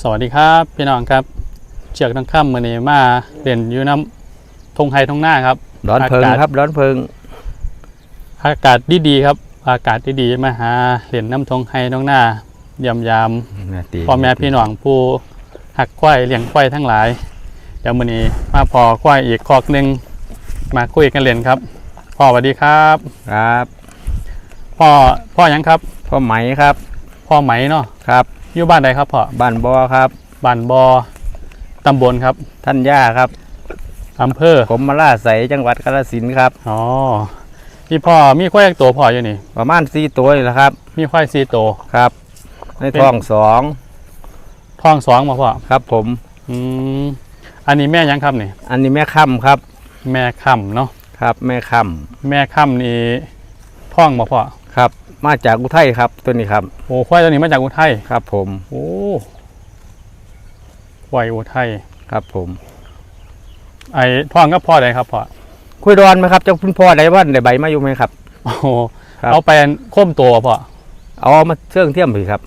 สวัสดีครับพี่น้องครับ เชือกทั้งค่ำมือนี้มาเด่นอยู่น้ำทงไฮทงหน้าครับร้อนเพิงอากาศครับร้อนเพิง อากาศดีๆครับ อากาศดีๆมาหาเหรียญน้ำทงไฮทงหน้ายำยำพ่อแม่พี่น้องผู้หักควายเลี้ยงควายทั้งหลาย เดี๋ยวมือนี้มาพอควายอีกคอกหนึ่งมาคุยกันเล่นครับพ่อสวัสดีครับครับ พ่อพ่อหยังครับ พ่อไหมครับ พ่อไหมเนาะครับ อยู่บ้านใดครับพ่อบ้านบอครับ บ้านบอตำบลครับท่านย่าครับอำเภอผมมาล่าใสจังหวัดกาฬสินธุ์ครับ อ๋อพี่พ่อมีควายตัวพ่ออยู่นี่ ประมาณสี่ตัวนี่แหละครับมีควายสี่ตัวครับ ในเป็นท้องสองท้องสองมาพ่อครับ ผม อืมอันนี้แม่ยังครับนี่ อันนี้แม่ค่ำครับ แม่ค่ำเนาะครับ แม่ค่แม่ค่ำนี่ท้องมาพ่อำครับ มาจากอุทัยครับตัวนี้ครับโอ้ควายตัวนี้มาจากอุทัยครับ ผมโอ้ควายอุทัยครับ ผม ไอ้ท้องก็พ่อใดครับพ่อคุยดอนไหมครับเจ้าคุณพ่อได้วันได้ใบมาอยู่ไหมครับโอ้โหครับเอาไปโค้มตัวพ่อเอามาเชื่องเทียมผือครับ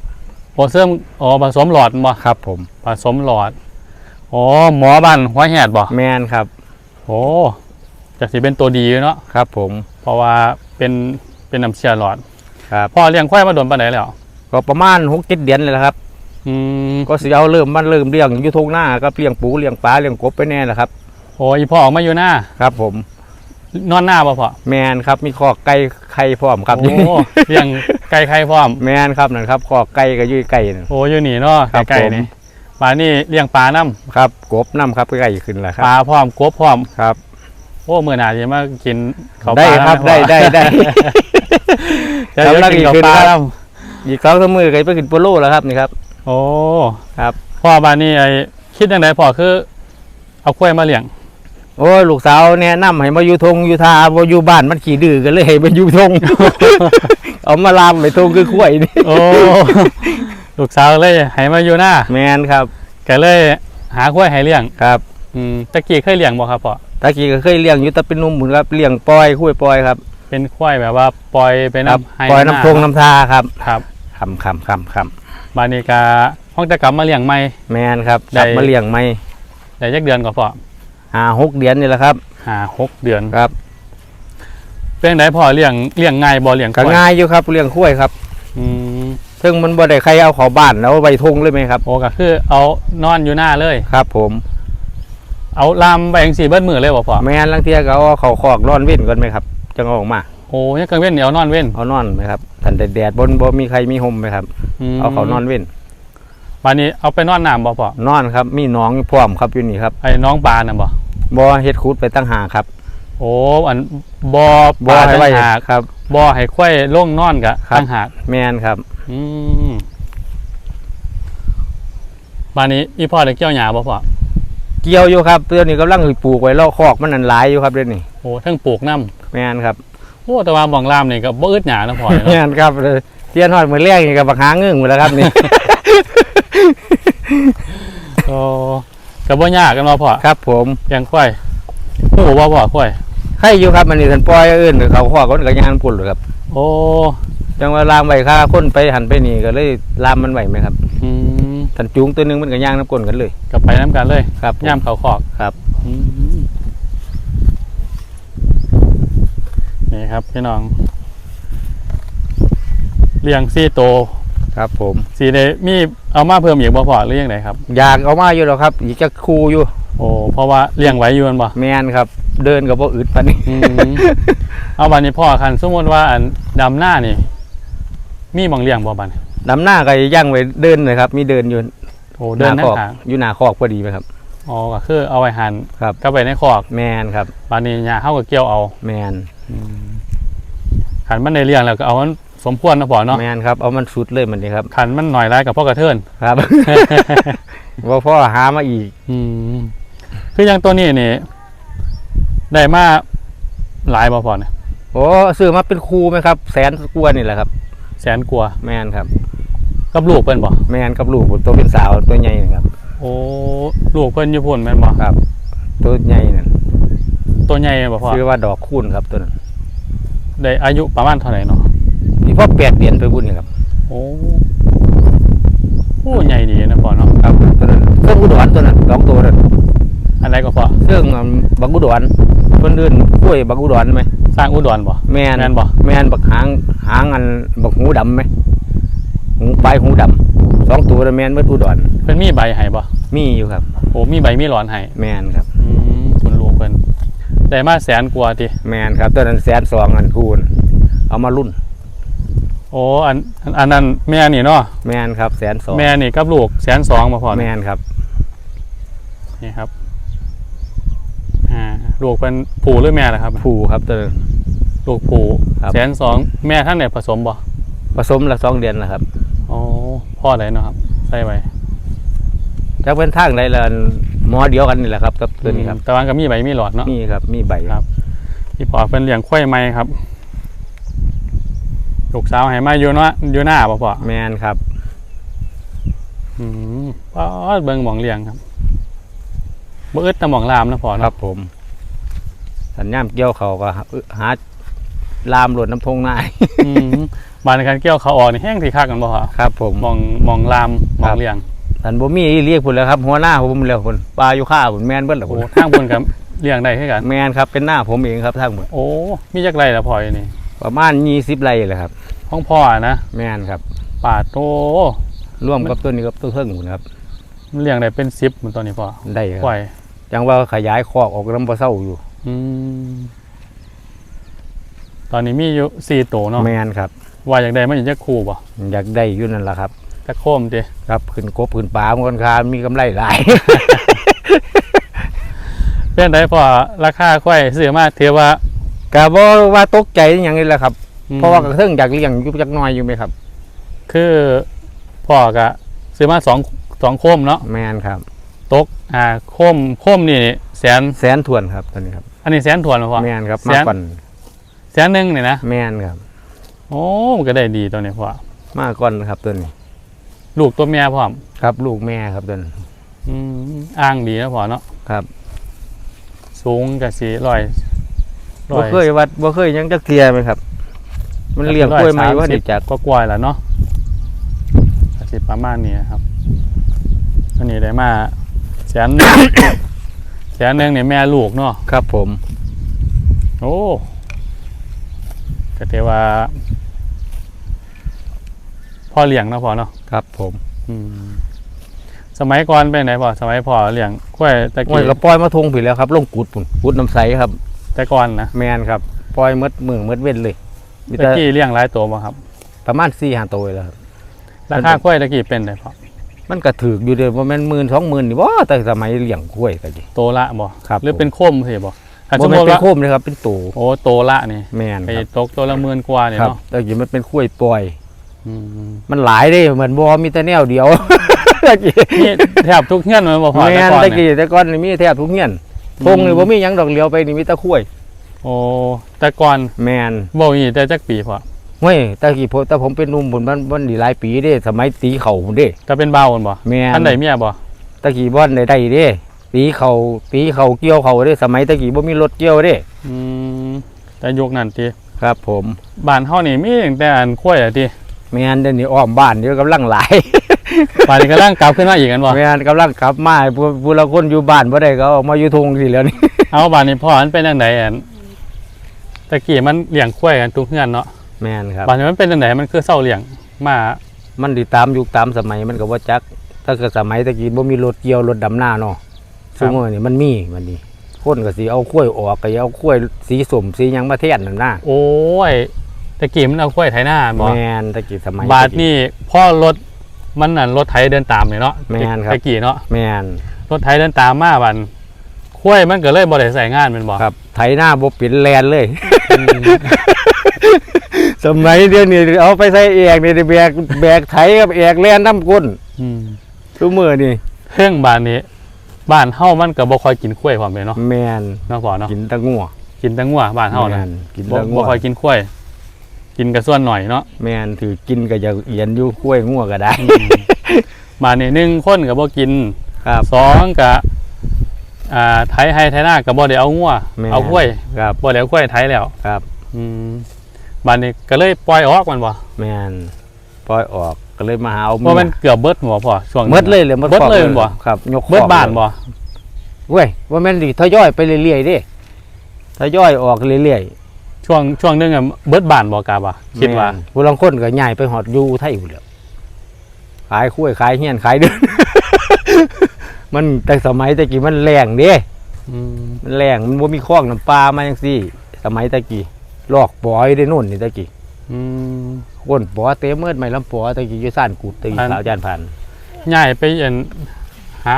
โอเสื่อมอ๋อผสมหลอดบ่ครับ ผมผสมหลอดอ๋อหมอบ้านหัวแหดบ่แมนครับโอ้จากสิเป็นตัวดีอยู่เนาะครับ ผม เพราะว่าเป็นเป็นน้ำเชื่อหลอด ครับพ่อเลี้ยงควายมาโดนปานไหนแล้วก็ประมาณหกเจ็ดเดือนเลยละครับอืมก็สิเอาเริ่มมันเริ่มเลี้ยงอยู่ทงหน้าก็เลี้ยงปูเลี้ยงปลาเลี้ยงกบไปแน่แหละครับโอ้ยพ่อออกมาอยู่หน้าครับ ผม นอนหน้าป่ะพ่อแมนครับมีคอกไก่ไข่พร้อมครับโอ้เลี้ยงไก่ไข่พร้อมแมนครับนั่นครับคอกไก่ก็อยุ่ยไก่นั่นโอ้อยู่นี่เนาะครับไก่ผมๆนี่ปลานี่เลี้ยงปลาน้ำครับกบน้ำครับไก่ขึ้นแล้วคปรับลาพร้อมกบพร้อมครับ โอ้เมื่อหนาจะมากินเขาวปได้ลาครับน้ำได้พ่อได้ได้ จะเดี๋ยวครับกินเขาวแล้วอีกปลาคืนครับน้อีกสองสามมือก็ไปขึ้นโปโลแล้วครับนี่ครับำโอ้ครับ พ่อบ้านนี่ไอ้คิดยังไงพ่อคือ เอากล้วยมาเลี้ยง โอ้ยลูกสาวแนะนำให้มาอยู่ทงอยู่ทาบ่อยู่บ้านมันขี้ดื้อกันเลยให้มาอยู่ทง เอามาลามไปทงคือข้วยนี่โอ้ลูกสาวเลยให้มาอยู่หน้าแมนครับแกเลยหากล้วยให้เลี้ยงครับ อืมตะกี้เคยเลี้ยงบ่ครับพ่อ ตะกี้ก็เคยเลี้ยงอยู่แต่เป็นหนุ่มเหมือนครับเลี้ยงปล่อยคุ้ยปล่อยครับเป็นควายแบบว่าปล่อยไปครับน้ำให้ปล่อยหน้ำทงน้ำทาครับครับคำคำคำคบานิกาห้องจะกลับมาเลี้ยงใหม่ำแมนครับได้กลับมาเลี้ยงไหมได้ยักเดือนก็พอหาหกเดือนนี่แหละครับหาหกเดือนครับเป็นไหนพอเลี้ยงเลี้ยงง่ายบ่เลี้ยงก็ควายง่ายอยู่ครับเลี้ยงคุ้ยครับอืมซึ่งมันบ่ได้ใครเอาเขอบ้านแล้วเอาไปทงเลยไหมครับโอ้ก็คือเอานอนอยู่หน้าเลย ครับ ผม เอาลามไปจังสี่เบิ้มือเลยบ่พอแมนลังเทียก็เอาเขาคอกร้อนเว้นก่อนไหมครับจังเอาออกมาโอ้ยังกังเว้นเดี๋ยวนอนเว้นเอานอนไหมครับทันแดดๆบนบ่มีใครมีห่มไหมครับมเอาเขานอนเว้นบานี้เอาไปนอนน้ำบ่พอนอนครับ มีหน้องพร้อมครับอยู่นี่ครับไอ้น้องปลาน่ะบ่บ่เฮ็ดคูดไปตั้งหากครับ โอ้อันบ่อปบ่ลาให้ตั้ไว้งหากครับบ่อให้ควายล่งนอนกะครับตั้งหากแมนครับ อืมบานี้อีพ่อได้เกี่ยวหญ้าบ่พอ เกี่ยวอยู่ครับเดี๋ยวนี้กำลังสิปลูกไว้แล้วคอกมันนั่นหลายอยู่ครับเดี๋ยวนี้โอ้ทั้งปลูกน้ำแมนครับโอ้แต่ว่าบ่องลามนี่ก็บ่อึดหยานะพ่อแมเนาะนครับเลยเทียนฮอดมื้อแรกนี่ก็บักหาเงึ้งหมดแล้วครับนี่โอ้ก็บ่ยากกันว่าพ่อครับ ผมเลี้ยงควายโอ้ว่าพ่อควายใครอยู่ครับมันนี่ท่านปล่อยอื่นหรือเขาคอกคนก็ยานปุ่นเลยครับ โอ้จังว่าลามไว้ค่าคนไปหันไปนี่ก็เลยลามมันไหวไหมครับอืม ท่านจูงตัวหนึงมันก็ย่างน้ำก้นกันเลยก็ไปน้ำกันเลยครับผมย่ามเขาคอกครับ อืมนี่ครับพี่น้องเลี้ยงซี่โตวครับผม สีได้มีเอามาเพิ่มอีกบ่พ่อหรือยังไงครับ อยากเอามาอยู่หรอกครับอีกจะคูอยู่ โอ้เพราะว่าเลี้ยงไว้อยู่แมันบ่ แมนครับ เดินกับพวกอึดปานนี้อืม เอาบัดนี้พ่อคันสมมติว่าอันดำหน้านี่ มีหมองเลี้ยงบ่บัดนี้ นำหน้าก็ย่างไว้เดินเลยครับ มีเดินอยู่โอ้เดินหทั้คองกขางอยู่หน้าคอกพอดีไหมครับ อ๋อก็คือเอาไว้หันครับ ก็ไปในคอกแมนครับ บานนี้หญ้าเฮาก็เกี่ยวเอาแมนขันมันในเลี้ยงแล้วก็เอามันสมควรนะพ่อเนาะแมนครับเอามันสุดเลยมันนี่ครับ ขันมันหน่อยร้ายกับพ่อกระเทินครับ ว่าพ่อหามาอีก อืมคืออย่างตัวนี้นี่ได้มาหลายบ่พ่อเนี่ยโอ้ซื้อมาเป็นครูไหมครับ แสนกว่านี่แหละครับ แสนกลัวแม่นครับ กับลูกเพิ่นบ่แม่นกับลูกตัวเป็นสาวตัวใหญ่นะครับ โอ้ลูกเพิ่นอยู่พุ่นแม่นบ่ครับ ตัวใหญ่นั่นตัวใหญ่บ่พ่อชื่อว่าดอกคูนครับตัวนั้นได้อายุประมาณเท่าไหร่เนาะมีพ่อแปดเดือนไปบุญนี่ครับ โอ้โอ้ใหญ่ดีนะพ่อเนาะครับตัวนั้นเครื่องกุดนตัวนั้นสองตัวนั้นอะไรก็พ่อเครื่องบางกุดรเพิ่นเดินกล้วยบางกุดนไหม สร้างอุดรบ่แม่นแม่นบ่แม่นบักหางหางอันบักหูดำไหมหูปลายหูดำสองตัวน่ะแม่นเบิดอุดรเพิ่นมีใบให้บ่มีอยู่ครับโอ้มีใบมีหลอนให้แม่นครับอืมคุณลูกเพิ่นได้มาแสนกว่าติแม่นครับตัวนั้นแสนสองอันคูณเอามารุ่น โอ้อันอันอันนั้นแม่นี่เนาะแม่นครับแสนสองแม่นี่กับลูกแสนสองมาพอแม่นครับนี่ครับ อ่าลูกเป็นผูหรือแม่ล่ะครับผูครับตัวนั้นลูกผูครับ แสนสองแม่ท่านเนี่ยผสมบ่ผสมละสองเดือนแล้วครับอ๋อพ่อไหนเนาะครับใส่ไว้จากเป็นทางใดละหมอเดียวกันนี่แหละครับกับตัวนี้ครับแต่ว่าก็มีใบมีหลอดเนาะมีครับ มีใบครับพี่ปอเป็นเลี้ยงควายไหมครับลูกสาวให้มาอยู่เนาะอยู่หน้าบ่พ่อแม่นครับ อืมป้อดเบิ่งหมองเลี้ยงครับ บ่อึดแต่หมองลามนะพ่อครัเนาะบผมสัญญามเกี่ยวเขาก็หาลามหลดน้ำทงนายอืมบานการเกี่ยวเขาออกนี่แห้งที่คักกันบ่พ่อครับ ผม หมองหมองลามหมอครังบ เลี้ยงสันบ่มีเรียกพุ่นแล้วครับหัวหน้าผมแล้วพุ่นปลาอยู่ข้าพุ่นแม่นเบิดแล้วโอ้พุ่นทางเพิ่นกับเลี้ยงได้คือกัน แม่นครับเป็นหน้าผมเองครับทางพุ่นโอ้ มีจักไรละพลอยนี่ประมาณ20ไร่แหละครับห้องพ่อนะแม่นครับป่าโตร่วมกับตัวนี้กับตัวเทิงพุ่นครับมัน เลี้ยงได้เป็นซิปเหมือนตอนนี้พ่อได้ครัปล่บอยจังว่าขยายคอกออกน้ำบ่เศร้าอยู่ อืมตอนนี้มีอยู่สี่ตัวเนาะแม่นครับ ว่าอยากได้มันอยากจะคู่บ่อยากได้อยู่นั่นล่ะครับจะโคมดิครับขึ้นกบขึ้นปลามันค่อนข้างมีกำไรหลาย เป็นได้พ่อราคาค่อยซื้อมาถือว่าก็บ่ว่าตกใจอหย่างนี้แหละครับอืมเพราะว่ากระเทิงอยากเลี้ยงอยู่จักหน้อยอยู่ไหมครับ คือพ่อก็ซื้อมาสอง สองโคมเนาะแมนครับ ตกอ่าโคมโคมนี่แสนแสนทวนครับตอนนี้ครับ อันนี้แสนถวนเหรอพ่อแมนครับแสมานก่อนแสนหนึ่งนี่นะแมนครับ โอ้มันก็ได้ดีตัวนี้พ่อมาก่อนครับตัวนี้ ลูกตัวแม่พร้อมครับ ลูกแม่ครับตัวนี้อืมอ้างดีนะพ่อเนาะครับ สูงกับสีลอยบ่เคยวัดบ่เคยหยังจักเทียไหมครับ มันเลี้ยงกล้วยไม้ว่าดิจักก็กล้วยแหล้วเนาะก็สิประมาณนี้ครับ อันนี้ได้มาแสนหนึ่งแสนหนึ่งเนี่ยแม่ลูกเนาะครับผม โอ้ก็เทว่า พ่อเลี้ยงเนาะพ่อเนาะครับผมอืมสมัยก่อนเป็นไหนพ่อสมัยพ่อเลี้ยงกล้วยตะโอ้ยกี้ก็ปล่อยมาทงผิดแล้วครับลงกุดปุ่นกุดน้ำใสครับ แต่ก่อนนะแมนครับปล่อยหมดมือหมดเว้นเลยมีตะแต่กี้เลี้ยงหลายตัวบ่ครับประมาณ4 5ตัวแล้วครับ ราคากล้วยตะกี้เป็นไงพ่อ มันก็ถืออยู่เด้อบ่แม่นหมื่นสองหมื่นนี่บ่แต่สมัยเลี้ยงกล้วยตะกี้โตละบ่ครับหรือเป็นโคมสิบ่ถ้าสบ่มมแม่นติเป็นว่าโคมเลยครับเป็นตูโอ้โตละนี่แม่นไปครับตกตัวละหมื่นกว่าเนี่ยครับเนาะแต่กี้มันเป็นกล้วยปล่อยอืมมันหลายเด้เหมือนบ่มีแต่แนวเดียวตะกี้นี่แทบทุกเงี้ยนมันบ่พอแม่แต่นก่อนตะเนี่ยกี้แต่ก่อนนี่มีแทบทุกเฮียนทงนี่บ่มีหยังดอกเลียวไปนี่มีแต่กล้วย โอ้แต่ก่อนแม่นบ่มีแต่จักปีพอ เฮ้ยตะกี้ผมแต่ผมเป็นหนุ่มพุ่นมันมันดีหลายปีเด้ สมัยตีเข่าพุ่นเด้แต่เป็นเบาคนบ่แม่น ท่านใดเมียบ่ตะกี้บ่อนได้ได้เด้ ตีเข่าตีเข่าเกี่ยวเข่าเด้ สมัยตะกี้บ่มีรถเกี่ยวเด้ อืมแต่ยุคนั้นติครับ ผมบ้านเฮานี่มีตั้งแต่อันกล้วยอะติแม่นเดี๋ยวนี้อ้อมบ้านเดี๋ยวกำลังหลายบ้านนี้กำลังกลับขึ้นมาอีกกันบ่แม่นกำลังกลับมาให้ผู้ผู้ละคนอยู่บ้านบ่ได้ก็เอามาอยู่ทงสิแล้วนี่ เอาบ้านนี้พ่อมันเป็นจังไดอันตะกี้มันเลี้ยงกล้วยกันทุกเฮือนเนาะ แม่นครับบ้านนี้มันเป็นจังไดมันคือเซาเลี้ยงมา มันดีตามยุคตามสมัยมันก็บ่จัก ถ้าเกิดสมัยตะกี้บ่มีรถเกี่ยวรถดำหน้าเนาะซุมื้อนี่มันมีมันนี่คนก็สิเอาข้วยออกก็เอาข้วยสีสมสีหยังมาแทนนั่นน่ะโอ้ยตะกี้มันเอากล้วยไถนาบ่แม่นตะกี้สมัยบาทตะกี้ นี่พ่อรถมันนั่นรถไถเดินตามเลยเนาะแม่นครับ ตะกี้เนาะแม่น รถไถเดินตามมาบันคุ้ยมันก็เลยบ่ได้ใส่งานแมันบ่ครับไถหน้าบ่เป็นแลนเลย อืม สมัยเดียวนี้เอาไปใส่เอกนี่ได้แบกแบกไถกับเอกแลนน้ำก้นอืมซุมื้อนี่เรื่องบ้านนี้ บ้านเฮามันก็บ่ค่อยกินคุ้ยพร้อมเลยเนาะแม่นเนาะพ่อเนาะกินแตะงัวกินแต่งัวบ้านเฮานะแม่นกินบ่แตะงับ่วค่อยกินคุ้ยกินก็ส่วนหน่อยเนาะ แม่นถือกินก็จะเอียนอยู่ข้วยงัวก็ได้อืมบ้านนี้หนึ่งคนก็บ่กินครับ สองก็อ่าไถให้ไถนาก็บ่ได้เอางัวแม่น เอาคุ้ยครับ บ่ได้เอาคุ้ยไถแล้วครับ อืม บ้านนี้ก็เลยปล่อยออกมันบ่แม่นปล่อยออกก็เลยมาหาเอาเพราะมันเกือบเบิดหัวพอช่วงเบิดเลยเลยเบิดเลยมันบ่ครับยกเบิดบ้านบ่เว้ยว่าแม่นดิทยอยไปเรื่อยๆเดิทยอยออกเรื่อยช่วงช่วงหนึงอะเบิดบ้านบ่กาบ่ะๆคิดว่าแม่นผู้ลังคนก็ย้ายไปหอดอยู่ไทยอยู่แล้วขายคุ้ยขายเฮียนขายเดือนมันแต่สมัยตะกี้มันแรงเด้อืมมันแรงมันบ่มีคลองน้ำปลามาจังซี่ สมัยตะกี้ ลอกปอยได้นู่นนี่ตะกี้อืมคนปอเต็มเมิดไม่ลำปอตะกี้อยู่ซ่านกูดตะกี้อันสาวจานพันย้ายไปเอ็นหา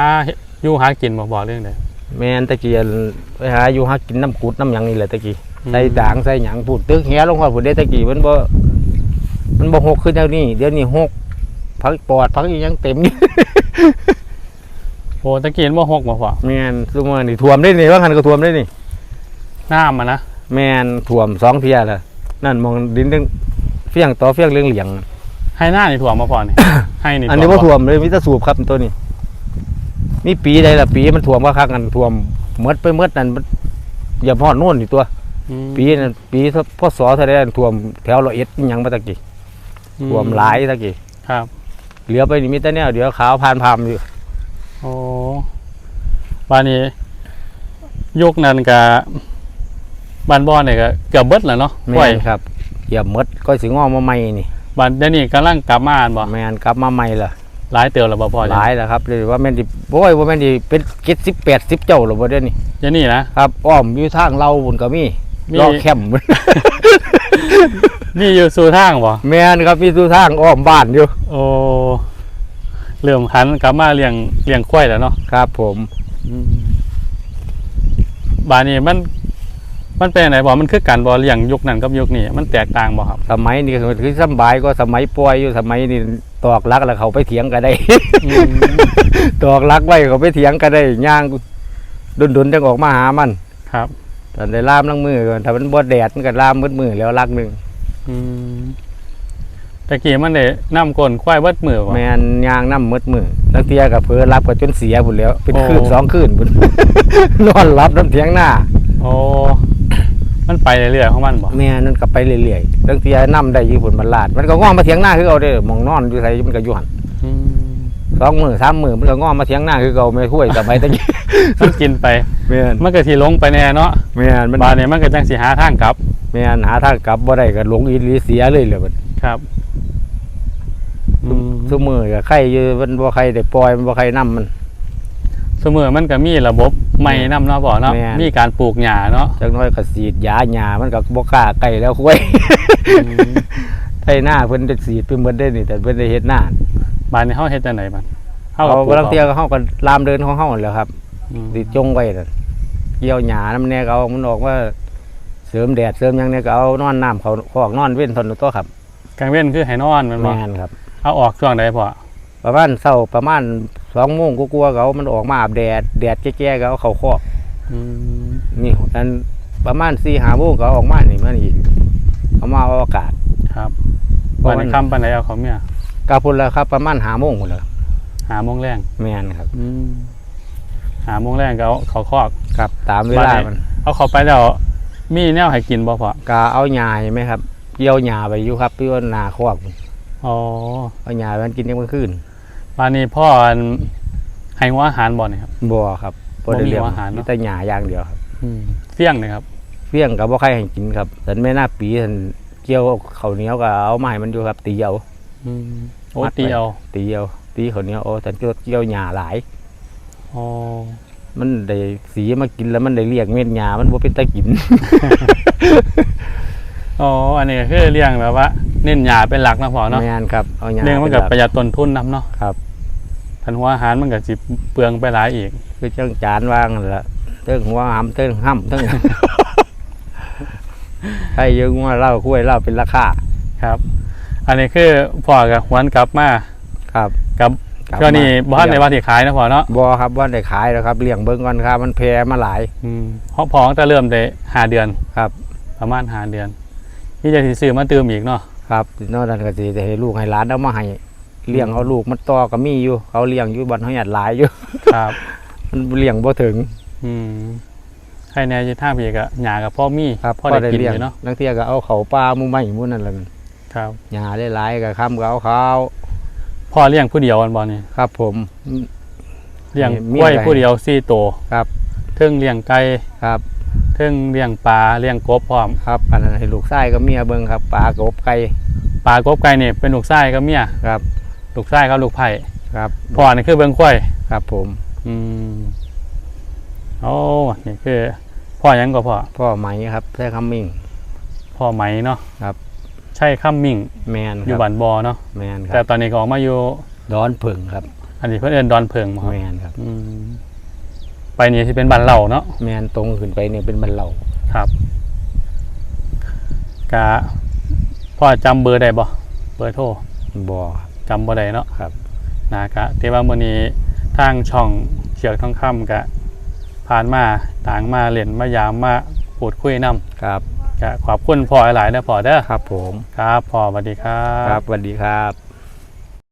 อยู่หากินบ่บอกเรื่องใดแม่นตะกี้ไปหาอยู่หากินน้ำกุดน้ำหยังนี่แหละตะกี้อืมใส่ด่างใส่หยังพูดตึกเหียลงว่าพุ่นเด้ตะกี้มันบ่มันบ่หกขึ้นเดี๋ยวนี้เดี๋ยวนี้หกพักปอดพักอีหยังเต็มนี่โอ้ตะกี้บ่หกบ่พอแม่นซุมื้อนี่ท่วมได้นี่ว่าหันก็ท่วมได้นี่น้ำอะนะ แม่นท่วมสองเที่ยแล้วนั่นมองดินเรื่องเฟี้ยงต่อเฟี้ยงเรื่องเหลียง ให้หน้านี่ถ่วมมาพอนี่ ให้นี่อันนี้บ่ว่าท่วมเลยมิตรสูบครับตัวนี้ มีปีใดละปีมันท่วมว่าคักกันท่วมเมดไปเมดนั่นมันอย่าพอดโน่นอยู่ตัว อืมปีนั้นปีพศเท่าใดนั่นท่วมแถวละเอ็ดอิหยังมาตะกี้อืท่วมหลายตะกี้ครับ เหลือไปนี่มีแต่แนวเดี๋ยวขาวพานพามอยู่โอ้บ้านนี้ยุคนั้นกับ บ้านบ่อนี่ก็เกือบเบิดแล้วเนาะแม่กล้วยนครับเหยียบเมดก็สิงอมาใหม่นี่บ้านเดี๋ยวนี้กำลังกลับมาอันบ่แม่นกลับมาใหม่ล่ะหลายเตือแล้วบ่พอหลายแล้วครับเลยว่าแม่นดิโอ้ยว่าแม่นดิเป็น70 80เจ้าหรอบ่เดี๋ยวนี้เดี๋ยวนี้นะ ครับอ้อมอยู่ทางเราบุญก็มีมี รอแคมป์ นี่อยู่สู่ทางบ่แม่นครับมีทุกทางอ้อมบ้านอยู่โอ้เริ่มหันกลับมาเลี้ยงเลี้ยงควายแล้วเนาะครับ ผมบ้านนี้มัน มันเป็นไหนบ่มันคือกันบ่เลี้ยงยุคนั้นกับยุคนี้มันแตกต่างบ่ครับ สมัยนี้ก็คือสำบายก็สมัยป่วยอยู่สมัยนี้ตอกลักแล้วเขาไปเถียงกันได้อืมตอกลักไว้เขาไปเถียงกันได้ย่างดุนๆจังออกมาหามันครับตอนได้ล่ามลังมือก่อนถ้ามันบ่แดดมันก็ล่ามมืดมือแล้วลักหนึงอืมตะกี้มันได้น้ำก้นควายเบิดมือบ่แม่นย่างน้ำมืดมือลังเทียกับเพอรับก็จนเสียพุ่นแล้ว เป็นโอ้คืนสองคืนพุ่นนอนรับน้ำเถียงหน้า โอ้ มันไปเรื่อยๆของมันบ่แม่นั่นก็ไปเรื่อยๆลังเทียน้ำได้อยู่พุ่นมันลาด มันก็ง้อมาเถียงหน้าคือเอาเด้อหมองนอนอยู่ไสมันก็อยู่หั่นอืมสองมือสามมือมันก็ง้อมาเถียงหน้าคือเอาไม่ถ้วยสมัยตะกี้มันกินไปแม่นมันก็สิลงไปแน่เนาะแม่นมันบาดนี้มันก็จังสิหาทางกลับแม่นหาทางกลับบ่ได้ก็หลงอีหลีเสียเลยแหละบัดครับอืมซุมือก็ไข่อยู่มันบ่ไข่ได้ปล่อยมันบ่ไข่นํมัน เสมอมันก็มีระบบใหม่นำเนาะบ่เนาะแม่น มีการปลูกหญ้าเนาะจักหน้อยก็สีดยาหญ้ามันก็บ่กล้าใกล้แล้วคุยอืมไถหน้าเพิ่นได้สีดไปหมดได้นี่แต่เพิ่นได้เฮ็ดหน้าบาดนี้เฮาเฮ็ดจังไดบัดเฮาเอาก็ปลูกบางเที่ยก็เฮาก็ลามเดินของเฮานั่นแหล้วครับ อืมสิจงไว้นั่นเกี่ยวหญ้านํแน่ก็เอามันออกว่าเสริมแดดเสริมหยังเนี่ยก็เอานอนน้ำเขาคอกนอนเว้นทนตัวครับกลางเว้นคือให้นอนแมันบ่แม่นครับเอาออกช่วงใดพอ ประมาณเช้าประมาณ2โมงกลัวาๆก็เอามันออกมาอาบแดด แดดแก่ๆก็เอาเข้าคอกอืมนี่อันประมาณ4-5โมงก็เอาออกมานี่มันอีกเอามาเอาอากาศครับเพราะวันมันนี้ค่ำปานใดเอาเขาเมียกาพุ่นแล้วครับ ประมาณ5โมงพุ่นแล้วหาโมงแรงแม่นครับอืมหาโมงแรงก็เอาเขาคอกครับตามเวลามันเอาเขาไปแล้วมีแนวให้กินบ่พอกาเอาหญ้าใช่ไหมครับเกี่ยวหญ้าไปอยู่ครับพี่ว่าหน้าคอกอ๋อเอาหญ้าไปมันกินยังมื้อคืน บานนี้พ่ออันให้หัวอาหารบ่เนี่ยครับบ่ครับบ่ได้บ่มีเลี้ยงอาหารเนอะมีแต่หญ้าอย่างเดียวครับอืมเฟี้ยงเนี่ยครับ เฟี้ยงก็บ่ใครให้กินครับสันแม่หน้าปีสันเกี่ยวข้าวเหนียวก็เอามาให้มันอยู่ครับ ตีเอาอืมโอ้มัดไว้ตีเอาตีเอาตีข้าวเหนียวเอาสันเกี่ยวเกี่ยวหญ้าหลาย อ๋อมันได้สีมากินแล้วมันได้เรียกเม็ดหญ้ามันบ่เป็นตากิน อ๋ออันนี้ก็คือเลี้ยงแบบว่า เน้นหญ้าเป็นหลักนะพ่อเนาะแม่นครับเอาหญ้าเลี้ยงมันป็กับหลัประหยัดต้นทุนนํเนาะครับ ทันหัวอาหารมันก็สิเปลืองไปหลายอีก คือจังจานวางนั่นล่ะเทิงหัวหำเทิงห้ำเทิงใครเยอะว่าเหล้าคุ้ยเหล้าเป็นราคาครับ อันนี้คือพ่อกับหวนกลับมาครับกับกลับก็นี่มาบ้านในว่าที่ขายนะพ่อเนาะบ่ครับว่าได้ขายแล้วครับเลี้ยงเบิ่งก่อนครับ มันแพร่มาหลายอืมเพราะพอตั้งแต่เริ่มได้หาเดือน ครับประมาณหาเดือนนี่จะสิซื้อมาเติมอีกเนาะครับนอกนั้นก็สิจะให้ลูกให้หลานเอามาให้ เลี้ยงเอาลูกมันต่อก็มีอยู่เขาเลี้ยงอยู่บ่อนเขาหยัดหลายอยู่ ครับ มันเลี้ยงบ่ถึง อืมใครแน่จะท่าพี่ก็หยากับพ่อมีครับพ่อได้กินเลี้ยงอยู่เนาะบางเที่ยก็เอาเขาปลาหมู่ไม้หมู่นั่นแหละครับหญ้าหลายๆก็ค้ำก็เอาเขาพ่อเลี้ยงผู้เดียววันบอลนี่ครับ ผมเลี้ยงมีกล้วยอะไรผู้เดียวสี่ตัวครับเทิงเลี้ยงไก่ครับเทิงเลี้ยงปลาเลี้ยงกบพร้อมครับอันนั้นให้ลูกชายกับเมียเบิ่งครับปลากบไก่ปลากบไก่นี่เป็นลูกไส้กับเมียครับ ลูกไส้กับลูกไผ่ครับพ่อนี่คือเบิ่งกล้วยครับผม อืมโอ้นี่คือ พ่อหยังก็พ่อพ่อไหมครับใช้คำมิ่ง พ่อไหมเนาะครับ ใช่ข้ามมิ่ง แมนอคยู่รับบ้านบอเนาะแมนคแต่รับตอนนี้ก็ออกมาอยู่ ดอนผึ่งครับ อันนี้เพื่อนเอินดอนเพิงบ่ครับแมนครับ อืมไปนี่ที่เป็นบ้านเหล่าเนาะ แมนตรงขึ้นไปเนี่ยเป็นบันเหล่าครับกะพ่อจำเบอร์ได้บ่เบอร์โทรบ่อ จำบ่ได้เนาะครับนะกะที่ว่ามื้อนี้ทางช่องเชือกทองคำกะผ่านมาต่างมาเล่นมายามมาพูดคุยนํครับกะขอบคุณพ่อหลายๆนะพ่อเด้อครับ ผมครับพ่อสวัสดีครัครับบสวัสดีครับ